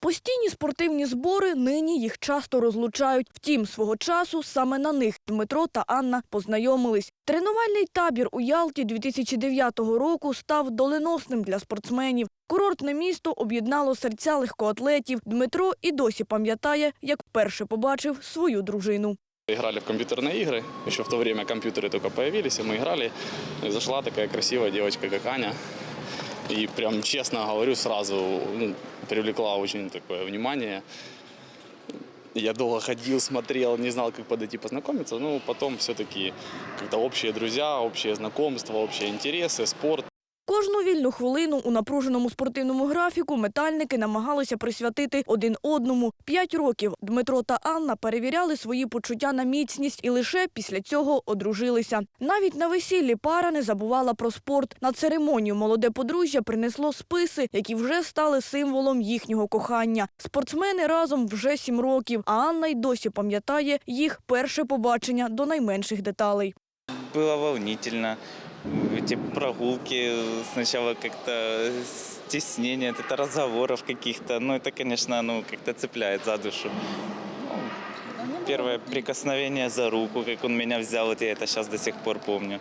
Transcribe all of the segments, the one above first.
Постійні спортивні збори нині їх часто розлучають. Втім, свого часу саме на них Дмитро та Анна познайомились. Тренувальний табір у Ялті 2009 року став доленосним для спортсменів. Курортне місто об'єднало серця легкоатлетів. Дмитро і досі пам'ятає, як вперше побачив свою дружину. Играли в компьютерные игры. Еще в то время компьютеры только появились, и мы играли. И зашла такая красивая девочка, как Аня. И прям честно говорю, сразу ну, привлекла очень такое внимание. Я долго ходил, смотрел, не знал, как подойти познакомиться. Но потом все-таки как-то общие друзья, общие знакомства, общие интересы, спорт. Кожну вільну хвилину у напруженому спортивному графіку метальники намагалися присвятити один одному. П'ять років Дмитро та Анна перевіряли свої почуття на міцність і лише після цього одружилися. Навіть на весіллі пара не забувала про спорт. На церемонію молоде подружжя принесло списи, які вже стали символом їхнього кохання. Спортсмени разом вже сім років, а Анна й досі пам'ятає їх перше побачення до найменших деталей. Было волнительно Эти прогулки, сначала как-то стеснение, это разговоров каких-то. Ну, это, конечно, ну, как-то цепляет за душу. Ну, Первое прикосновение за руку, как он меня взял, вот я это сейчас до сих пор помню.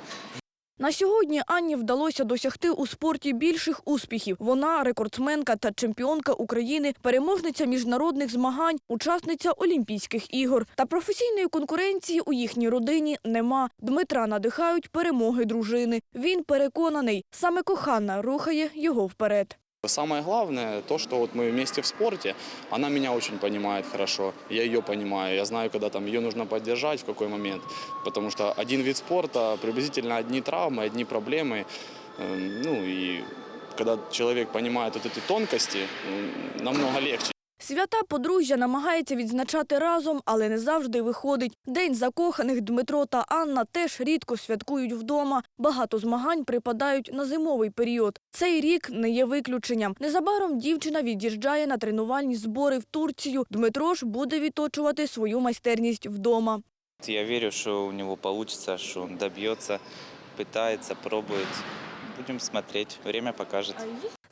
На сьогодні Анні вдалося досягти у спорті більших успіхів. Вона рекордсменка та чемпіонка України, переможниця міжнародних змагань, учасниця Олімпійських ігор. Та професійної конкуренції у їхній родині нема. Дмитра надихають перемоги дружини. Він переконаний, саме кохана рухає його вперед. Самое главное, то, что вот мы вместе в спорте, она меня очень понимает хорошо, я ее понимаю, я знаю, когда там ее нужно поддержать, в какой момент, потому что один вид спорта, приблизительно одни травмы, одни проблемы, Эм, ну и когда человек понимает вот эти тонкости, м, намного легче. Свята подружжя намагається відзначати разом, але не завжди виходить. День закоханих Дмитро та Анна теж рідко святкують вдома. Багато змагань припадають на зимовий період. Цей рік не є виключенням. Незабаром дівчина від'їжджає на тренувальні збори в Турцію. Дмитро ж буде відточувати свою майстерність вдома. Я верю, что у него получится, что он добьется, пытается, пробует. Будем смотреть, время покажет.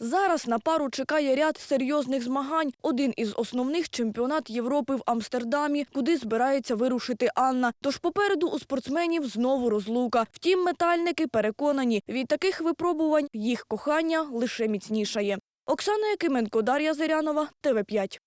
Зараз на пару чекає ряд серйозних змагань. Один із основних чемпіонат Європи в Амстердамі, куди збирається вирушити Анна. Тож попереду у спортсменів знову розлука. Втім, метальники переконані, від таких випробувань їх кохання лише міцнішає. Оксана Якименко, Дар'я Зирянова, ТВ5.